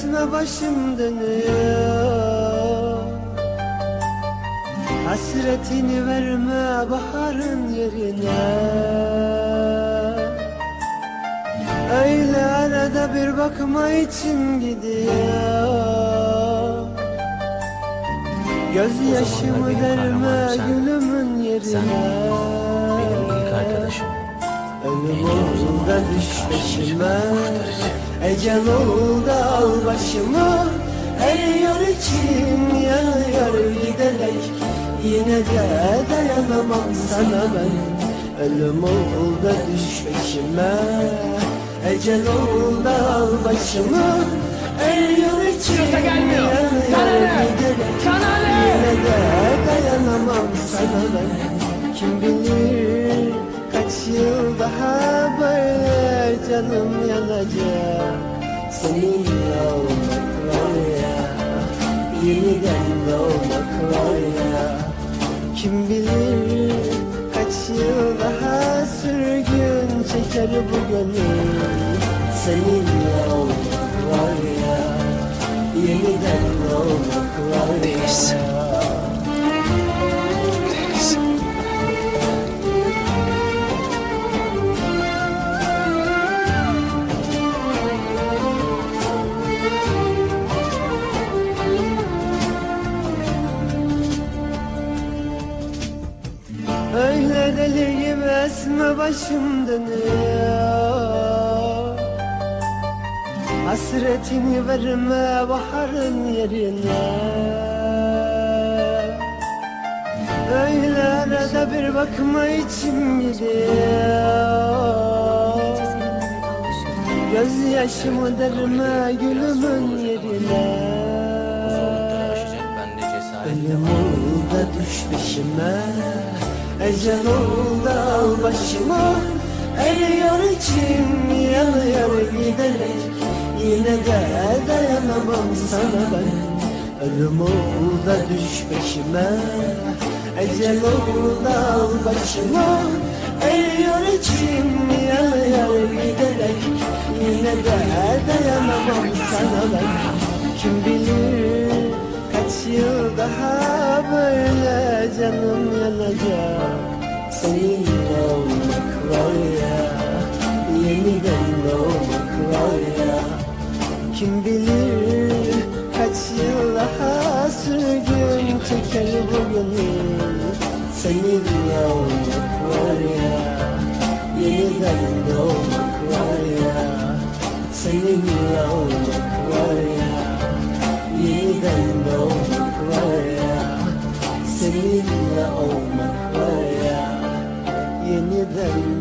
esme başım dönüyor Hasretini verme baharın yerine Öyle arada bir bakma için gidiyor Gözyaşımı benim derme sen. gülümün Sen yerine benim ilk arkadaşım. Ölüm ol da düş peşime. Ecel ol da al başımı. Her yol için yanıyor giderek Yine de dayanamam sana ben. Ölüm ol da düş peşime. Ecel ol da al başımı. Her için gelmiyor. yanıyor giderek? Yine de dayanamam sana ben. Kim bilir yıl daha böyle canım yanacak. Seninle olmak var ya Yeniden doğmak var ya. Kim bilir kaç yıl daha sürgün çeker bu gönül. Seninle olmak var ya Yeniden doğmak var ya Öyle deli gibi esme başım dönüyor. Hasretini verme baharın yerine. Öyle arada bir bakma içim gidiyor. Gözyaşımı derme gülümün yerine. Ölüm ol da düş peşime Ecel ol da al başıma. Eriyor içim yanıyor giderek Yine de dayanamam sana ben. Ölüm ol da düş peşime. Ecel ol da al başıma. Eriyor içim yanıyor giderek canım yanacak. Seninle olmak var ya Yeniden doğmak var ya. Kim bilir kaç yıl daha sürgün çeker bu gönül Seninle olmak var ya Yeniden doğmak var ya. Seninle olmak Seninle olmak var ya Yeniden